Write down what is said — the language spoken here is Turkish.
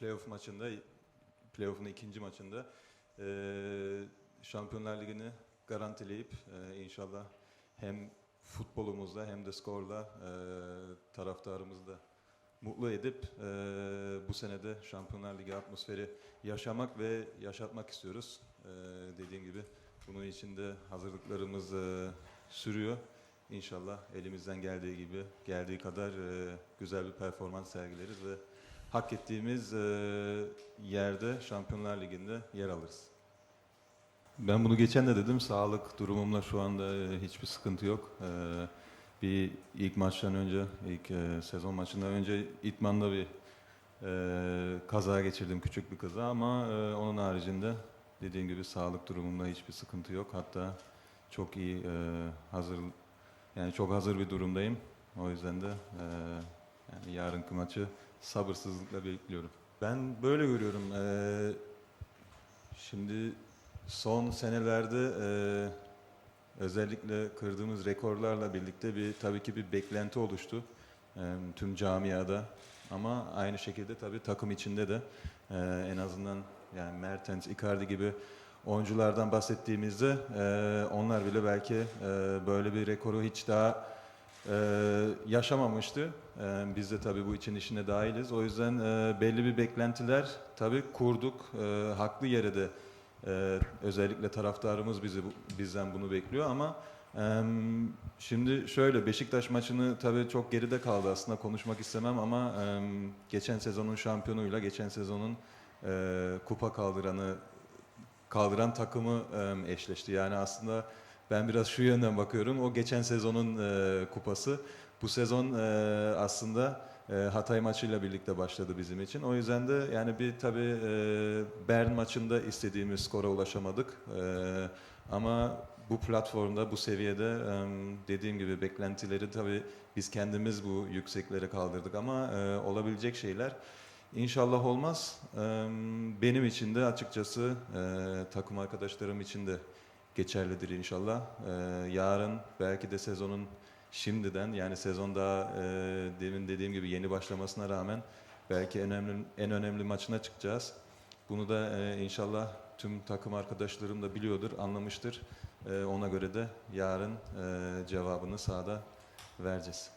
playoff maçında, playoff'un ikinci maçında e, Şampiyonlar Ligi'ni garantileyip e, inşallah hem futbolumuzda hem de skorla e, taraftarımızı da mutlu edip e, bu senede Şampiyonlar Ligi atmosferi yaşamak ve yaşatmak istiyoruz. E, dediğim gibi bunun için de hazırlıklarımız e, sürüyor. İnşallah elimizden geldiği gibi, geldiği kadar e, güzel bir performans sergileriz ve hak ettiğimiz e, yerde Şampiyonlar Ligi'nde yer alırız. Ben bunu geçen de dedim, sağlık durumumla şu anda hiçbir sıkıntı yok. E, bir ilk maçtan önce, ilk e, sezon maçından önce İtman'da bir e, kaza geçirdim, küçük bir kaza ama e, onun haricinde dediğim gibi sağlık durumumda hiçbir sıkıntı yok. Hatta çok iyi e, hazır, yani çok hazır bir durumdayım. O yüzden de e, yani yarınki maçı sabırsızlıkla bekliyorum. Ben böyle görüyorum. E, şimdi son senelerde e, özellikle kırdığımız rekorlarla birlikte bir tabii ki bir beklenti oluştu e, tüm camiada. Ama aynı şekilde tabii takım içinde de e, en azından yani Mertens, Icardi gibi oyunculardan bahsettiğimizde e, onlar bile belki e, böyle bir rekoru hiç daha e, yaşamamıştı. E, biz de tabii bu için işine dahiliz. O yüzden e, belli bir beklentiler tabii kurduk. E, haklı yere de e, özellikle taraftarımız bizi bu- bizden bunu bekliyor ama e, şimdi şöyle Beşiktaş maçını tabii çok geride kaldı aslında konuşmak istemem ama e, geçen sezonun şampiyonuyla geçen sezonun e, kupa kaldıranı kaldıran takımı e, eşleşti. Yani aslında ben biraz şu yönden bakıyorum. O geçen sezonun e, kupası. Bu sezon e, aslında e, Hatay maçıyla birlikte başladı bizim için. O yüzden de yani bir tabii e, Bern maçında istediğimiz skora ulaşamadık. E, ama bu platformda, bu seviyede e, dediğim gibi beklentileri tabii biz kendimiz bu yükseklere kaldırdık ama e, olabilecek şeyler. İnşallah olmaz. Ee, Benim için de açıkçası e, takım arkadaşlarım için de geçerlidir inşallah. Ee, Yarın belki de sezonun şimdiden yani sezon daha e, demin dediğim gibi yeni başlamasına rağmen belki en önemli en önemli maçına çıkacağız. Bunu da e, inşallah tüm takım arkadaşlarım da biliyordur, anlamıştır. E, Ona göre de yarın cevabını sahada vereceğiz.